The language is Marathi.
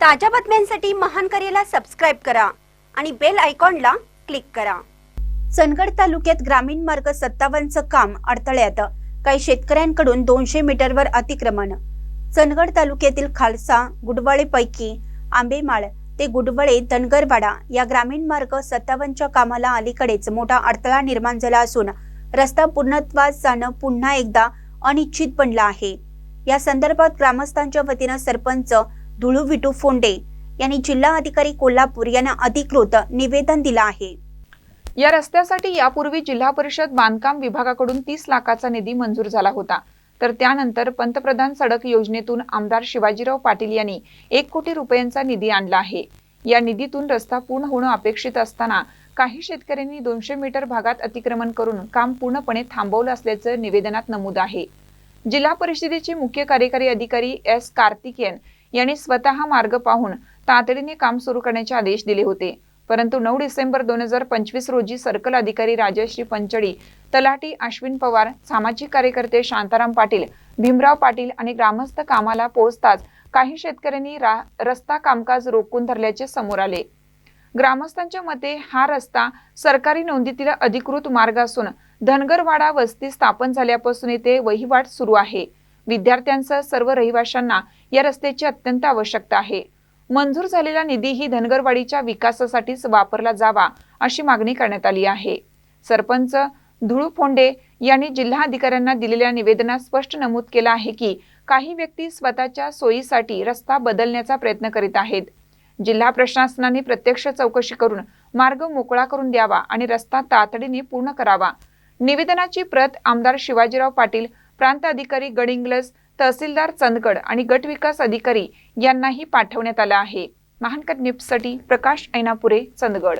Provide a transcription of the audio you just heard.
ताज्या बातम्यांसाठी महान करेला सबस्क्राईब करा आणि बेल आयकॉनला क्लिक करा. चंदगड तालुक्यात ग्रामीण मार्ग सत्तावन्नचं काम अडथळ्यात. काही शेतकऱ्यांकडून दोनशे मीटरवर अतिक्रमण. चंदगड तालुक्यातील खालसा गुडवळेपैकी आंबेमाळ ते गुडवळे धनगरवाडा या ग्रामीण मार्ग सत्तावन्नच्या कामाला अलीकडेच मोठा अडथळा निर्माण झाला असून रस्ता पूर्णत्वास जाणं पुन्हा एकदा अनिश्चित बनला आहे. या संदर्भात ग्रामस्थांच्या वतीनं सरपंच धुळू विटू फोंडे यांनी जिल्हा अधिकारी कोल्हापूर यांना अधिकृत निवेदन दिलं आहे. या रस्त्यासाठी यापूर्वी जिल्हा परिषद बांधकाम विभागाकडून तीस लाखाचा निधी मंजूर झाला होता. तर त्यानंतर पंतप्रधान सडक योजनेतून आमदार शिवाजीराव पाटील यांनी एक कोटी रुपयांचा निधी आणला आहे. या निधीतून रस्ता पूर्ण होणं अपेक्षित असताना काही शेतकऱ्यांनी दोनशे मीटर भागात अतिक्रमण करून काम पूर्णपणे थांबवलं असल्याचं निवेदनात नमूद आहे. जिल्हा परिषदेचे मुख्य कार्यकारी अधिकारी एस कार्तिकेयन यांनी स्वतः मार्ग पाहून तातडीने काम सुरू करण्याचे आदेश दिले होते. परंतु नऊ डिसेंबर दोन हजार पंचवीस रोजी सर्कल अधिकारी राजश्री पंचडी तलाठी अश्विन पवार सामाजिक कार्यकर्ते शांताराम पाटील भीमराव पाटील आणि ग्रामस्थ कामाला पोहोचताच काही शेतकऱ्यांनी रा- रस्ता कामकाज रोखून धरल्याचे समोर आले. ग्रामस्थांच्या मते हा रस्ता सरकारी नोंदीतील अधिकृत मार्ग असून धनगरवाडा वस्ती स्थापन झाल्यापासून येथे वहिवाट सुरू आहे. विद्यार्थ्यांसह सर्व रहिवाशांना या रस्त्याची अत्यंत आवश्यकता आहे. मंजूर झालेला निधी ही धनगरवाडीच्या विकासासाठीच वापरला जावा अशी मागणी करण्यात आली आहे. सरपंच धुळू फोंडे यांनी जिल्हा अधिकाऱ्यांना दिलेल्या निवेदनात स्पष्ट नमूद केलं आहे की काही व्यक्ती स्वतःच्या सोयीसाठी रस्ता बदलण्याचा प्रयत्न करीत आहेत. जिल्हा प्रशासनाने प्रत्यक्ष चौकशी करून मार्ग मोकळा करून द्यावा आणि रस्ता तातडीने पूर्ण करावा. निवेदनाची प्रत आमदार शिवाजीराव पाटील प्रांत अधिकारी गडिंग्लज तहसीलदार चंदगड आणि गट विकास अधिकारी यांनाही पाठवण्यात आलं आहे. महानकर न्यूजसाठी प्रकाश ऐनापुरे चंदगड.